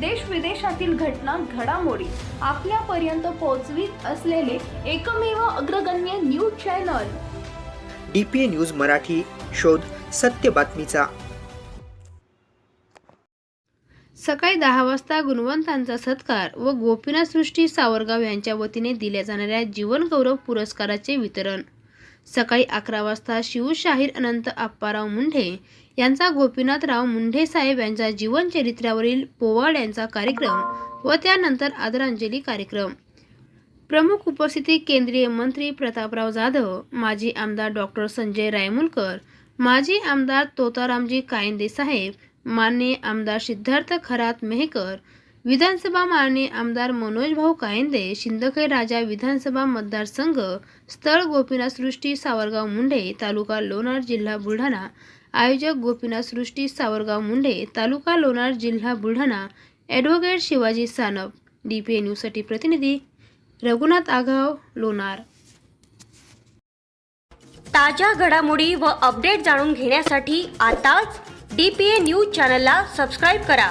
देश विदेशातील घटना घडामोडी आपल्यापर्यंत पोहोचवित असलेले एकमेव अग्रगण्य news channel. D P A news Marathi शोध सत्य बातमीचा. सकाळी दहा वाजता गुणवंतांचा सत्कार व गोपीनाथ सृष्टी सावरगाव यांच्या वतीने दिल्या जाणाऱ्या जीवन गौरव पुरस्काराचे वितरण. सकाळी अकरा वाजता शिवशाहीर अनंत आप्पाराव मुंढे यांचा गोपीनाथराव मुंढे साहेब यांच्या जीवनचरित्रावरील पोवाड यांचा कार्यक्रम व त्यानंतर आदरांजली कार्यक्रम. प्रमुख उपस्थिती केंद्रीय मंत्री प्रतापराव जाधव माजी आमदार डॉक्टर संजय रायमुलकर माजी आमदार तोतारामजी कायंदे साहेब माननीय आमदार सिद्धार्थ खरात मेहकर विधानसभा माननीय आमदार मनोज भाऊ कायंदे शिंदखे राजा विधानसभा मतदारसंघ स्थळ गोपीनाथ सृष्टी सावरगाव मुंढे तालुका लोणार जिल्हा बुलढाणा आयोजक गोपीनाथ सृष्टी सावरगाव मुंढे तालुका लोणार जिल्हा Buldhana advocate Shivaji Sanap D P A न्यूजसाठी प्रतिनिधी रघुनाथ आघाव लोणार. ताज्या घडामोडी व अपडेट जाणून घेण्यासाठी आताच डी पी ए न्यूज चॅनलला सबस्क्राईब करा.